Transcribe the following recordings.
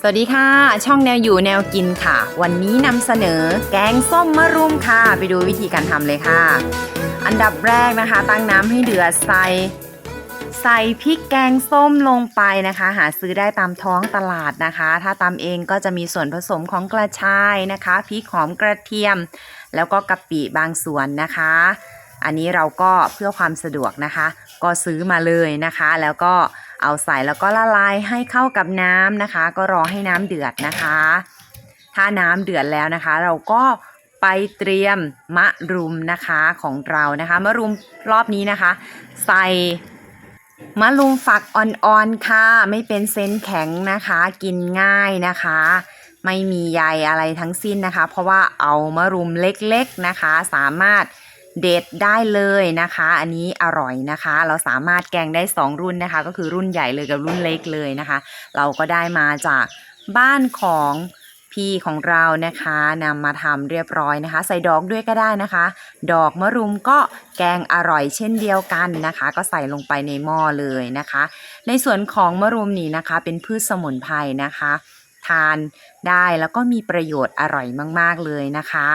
สวัสดีค่ะ ช่องแนวอยู่แนวกินค่ะ วันนี้นำเสนอแกงส้มมะรุมค่ะ ไปดูวิธีการทำเลยค่ะ อันดับแรกนะคะ ตั้งน้ำให้เดือดใส่ใส่พริกแกงส้มลงไปนะคะ หาซื้อได้ตามท้องตลาดนะคะ ถ้าตำเองก็จะมีส่วนผสมของกระชายนะคะพริกหอมกระเทียม แล้วก็กะปิบางส่วนนะคะ อันนี้เราก็เพื่อความสะดวกนะคะ ก็ซื้อมาเลยนะคะ แล้วก็ เอาใส่แล้วก็ละลายให้เข้ากับน้ำนะคะ ก็รอให้น้ำเดือดนะคะ ถ้าน้ำเดือดแล้วนะคะ เราก็ไปเตรียมมะรุมนะคะของเรานะคะ มะรุมรอบนี้นะคะ ใส่มะรุมฝักอ่อนๆค่ะ ไม่เป็นเส้นแข็งนะคะ กินง่ายนะคะ ไม่มีใยอะไรทั้งสิ้นนะคะ เพราะว่าเอามะรุมเล็กๆนะคะ สามารถ เด็ดได้เลยนะคะ อันนี้อร่อยนะคะ เราสามารถแกงได้ 2 รุ่นนะคะ ก็คือรุ่นใหญ่เลยกับรุ่นเล็กเลยนะคะ เราก็ได้มาจากบ้านของพี่ของเรานะคะนำมาทำเรียบร้อยนะคะ ใส่ดอกด้วยก็ได้นะคะ ดอกมะรุมก็แกงอร่อยเช่นเดียวกันนะคะ ก็ใส่ลงไปในหม้อเลยนะคะ ในส่วนของมะรุมนี่นะคะ เป็นพืชสมุนไพรนะคะ ทานได้แล้วก็มีประโยชน์อร่อยมาก ๆเลยนะคะ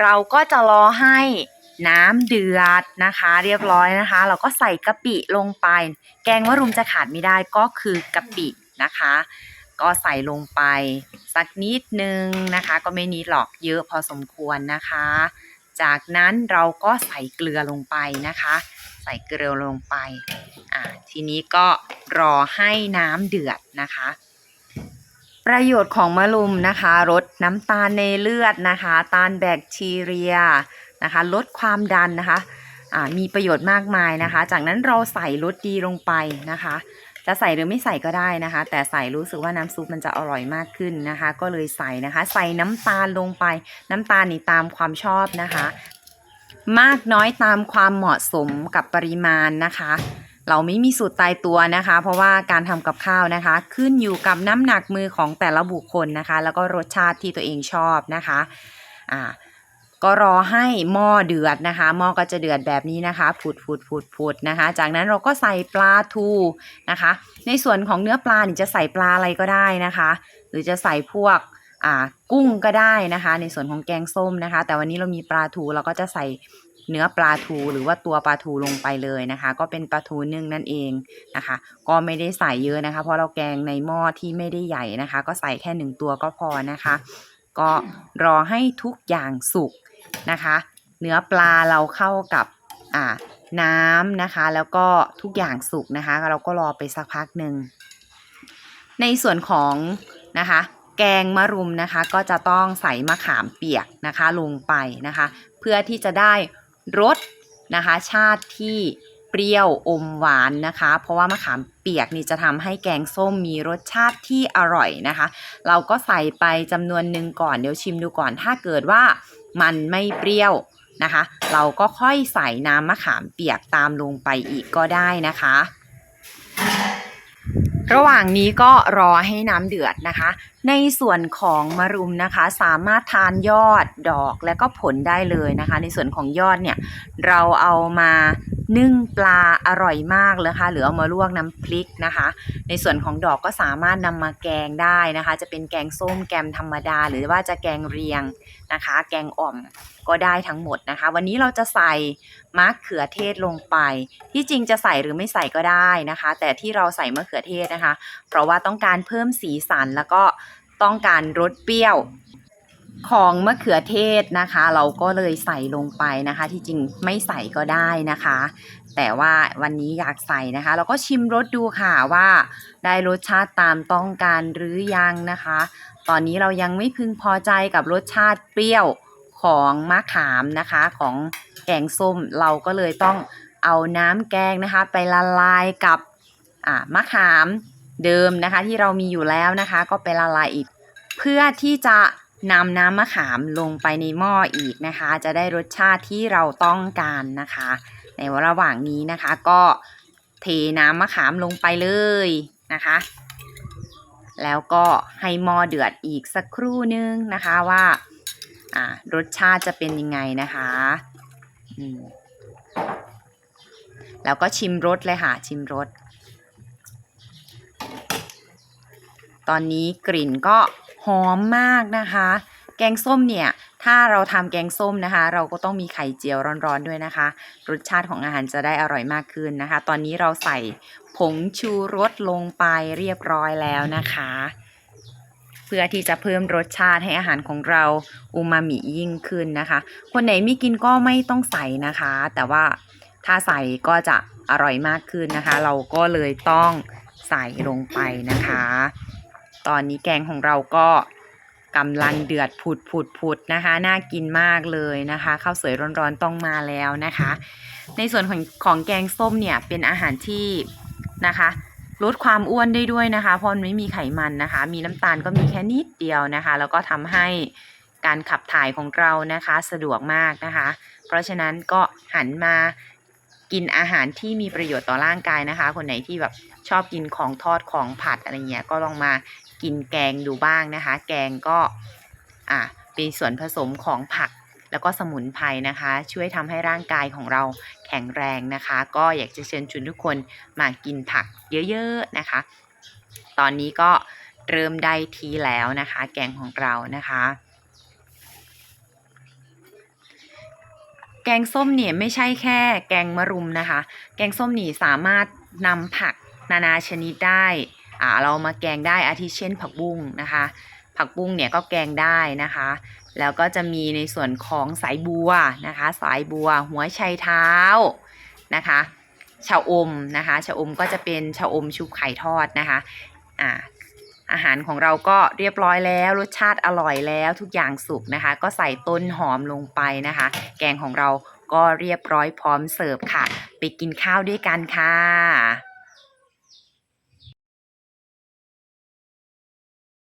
เราก็จะรอให้ น้ำเดือดนะคะ เรียบร้อยนะคะ เราก็ใส่กะปิลงไป แกงมะรุมจะขาดไม่ได้ก็คือกะปินะคะ ก็ใส่ลงไป สักนิดนึงนะคะ ก็ไม่นิดหรอกเยอะพอสมควรนะคะ จากนั้นเราก็ใส่เกลือลงไปนะคะ ใส่เกลือลงไปอ่าทีนี้ก็รอให้น้ำเดือดนะคะประโยชน์ของมะรุมนะคะลดน้ำตาลในเลือดนะคะต้านแบคทีเรีย นะคะ ลดความดันนะคะมีประโยชน์มากมายนะคะ จากนั้นเราใส่รสดีลงไปนะคะ จะใส่หรือไม่ใส่ก็ได้นะคะ แต่ใส่รู้สึกว่าน้ำซุปมันจะอร่อยมากขึ้นนะคะ ก็เลยใส่นะคะ ใส่น้ำตาลลงไป น้ำตาลนี่ตามความชอบนะคะ มากน้อยตามความเหมาะสมกับปริมาณนะคะ เราไม่มีสูตรตายตัวนะคะ เพราะว่าการทำกับข้าวนะคะ ขึ้นอยู่กับน้ำหนักมือของแต่ละบุคคลนะคะ แล้วก็รสชาติที่ตัวเองชอบนะคะ อ่า ก็รอให้หม้อเดือดนะคะหม้อก็จะเดือดแบบนี้นะคะผุดผุดผุดผุดนะคะ จากนั้นเราก็ใส่ปลาทูนะคะ ในส่วนของเนื้อปลานี่จะใส่ปลาอะไรก็ได้นะคะ หรือจะใส่พวกอ่ากุ้งก็ได้นะคะ ในส่วนของแกงส้มนะคะ แต่วันนี้เรามีปลาทูเราก็จะใส่เนื้อปลาทูหรือว่าตัวปลาทูลงไปเลยนะคะ ก็เป็นปลาทูนึ่งนั่นเองนะคะ ก็ไม่ได้ใส่เยอะนะคะ เพราะเราแกงในหม้อที่ไม่ได้ใหญ่นะคะ ก็ใส่แค่หนึ่งตัวก็พอนะคะ ก็รอให้ทุกอย่างสุก นะคะ เนื้อปลาเราเข้ากับอ่าน้ำนะคะ แล้วก็ทุกอย่างสุกนะคะ เราก็รอไปสักพักหนึ่งในส่วนของนะคะ แกงมะรุมนะคะ ก็จะต้องใส่มะขามเปียกนะคะลงไปนะคะ เพื่อที่จะได้รสนะคะ ชาติที่เปรี้ยวอมหวานนะคะ เพราะว่ามะขามเปียกนี่จะทำให้แกงส้มมีรสชาติที่อร่อยนะคะ เราก็ใส่ไปจำนวนหนึ่งก่อนเดี๋ยวชิมดูก่อนถ้าเกิดว่า มันไม่เปรี้ยวนะคะ เราก็ค่อยใส่น้ำมะขามเปียกตามลงไปอีกก็ได้นะคะ ระหว่างนี้ก็รอให้น้ำเดือดนะคะ ในส่วนของมะรุมนะคะ สามารถทานยอดดอกและก็ผลได้เลยนะคะ ในส่วนของยอดเนี่ยเราเอามานึ่งปลาอร่อยมากเลยค่ะหรือเอามาลวกน้ำพริกนะคะ ในส่วนของดอกก็สามารถนำมาแกงได้นะคะ จะเป็นแกงส้มแกงธรรมดา หรือว่าจะแกงเรียงนะคะ แกงอ่อมก็ได้ทั้งหมดนะคะ วันนี้เราจะใส่มะเขือเทศลงไป ที่จริงจะใส่หรือไม่ใส่ก็ได้นะคะ แต่ที่เราใส่มะเขือเทศนะคะ เพราะว่าต้องการเพิ่มสีสันแล้วก็ ต้องการรสเปรี้ยวของมะเขือเทศนะคะ เราก็เลยใส่ลงไปนะคะ ที่จริงไม่ใส่ก็ได้นะคะ แต่ว่าวันนี้อยากใส่นะคะ เราก็ชิมรสดูค่ะว่า ได้รสชาติตามต้องการหรือยังนะคะ ตอนนี้เรายังไม่พึงพอใจกับรสชาติเปรี้ยวของมะขามนะคะของแกงส้มเราก็เลยต้องเอาน้ำแกงนะคะ ไปละลายกับมะขาม เดิมนะคะ ที่เรามีอยู่แล้วนะคะ ก็ไปละลายอีก เพื่อที่จะนำน้ำมะขามลงไปในหม้ออีกนะคะ จะได้รสชาติที่เราต้องการนะคะ ในระหว่างนี้นะคะ ก็เทน้ำมะขามลงไปเลยนะคะ แล้วก็ให้หม้อเดือดอีกสักครู่นึงนะคะว่าอ่ารสชาติจะเป็นยังไงนะคะอืมแล้วก็ชิมรสเลยค่ะ ชิมรส ตอนนี้กลิ่นก็หอมมากนะคะ แกงส้มเนี่ย ถ้าเราทำแกงส้มนะคะ เราก็ต้องมีไข่เจียวร้อนๆด้วยนะคะ รสชาติของอาหารจะได้อร่อยมากขึ้นนะคะ ตอนนี้เราใส่ผงชูรสลงไปเรียบร้อยแล้วนะคะ เพื่อที่จะเพิ่มรสชาติให้อาหารของเราอูมามิยิ่งขึ้นนะคะ คนไหนไม่กินก็ไม่ต้องใส่นะคะ แต่ว่าถ้าใส่ก็จะอร่อยมากขึ้นนะคะ เราก็เลยต้องใส่ลงไปนะคะ ตอนนี้แกงของเราก็กำลังเดือดผุดผุดผุดนะคะ น่ากินมากเลยนะคะข้าวสวยร้อนๆต้องมาแล้วนะคะ ในส่วนของของแกงส้มเนี่ยเป็นอาหารที่นะคะลดความอ้วนได้ด้วยนะคะเพราะมันไม่มีไขมันนะคะ มีน้ำตาลก็มีแค่นิดเดียวนะคะ แล้วก็ทำให้การขับถ่ายของเรานะคะสะดวกมากนะคะ เพราะฉะนั้นก็หันมากินอาหารที่มีประโยชน์ต่อร่างกายนะคะ คนไหนที่แบบชอบกินของทอดของผัดอะไรเงี้ยก็ลองมา กินแกงดูบ้างนะคะ แกงก็อะเป็นส่วนผสมของผักแล้วก็สมุนไพรนะคะ ช่วยทำให้ร่างกายของเราแข็งแรงนะคะ ก็อยากจะเชิญชวนทุกคนมากินผักเยอะๆนะคะ ตอนนี้ก็เริ่มได้ทีแล้วนะคะ แกงของเรานะคะ แกงส้มเนี่ยไม่ใช่แค่แกงมะรุมนะคะ แกงส้มนี่สามารถนำผักนานาชนิดได้ อ่าเรามาแกงได้อาทิเช่นผักบุ้งนะคะ ผักบุ้งเนี่ยก็แกงได้นะคะ แล้วก็จะมีในส่วนของสายบัวนะคะ สายบัว หัวไชเท้านะคะชะอมนะคะชะอมก็จะเป็นชะอมชุบไข่ทอดนะคะอ่าอาหารของเราก็เรียบร้อยแล้วรสชาติอร่อยแล้วทุกอย่างสุกนะคะ ก็ใส่ต้นหอมลงไปนะคะ แกงของเราก็เรียบร้อยพร้อมเสิร์ฟค่ะ ไปกินข้าวด้วยกันค่ะ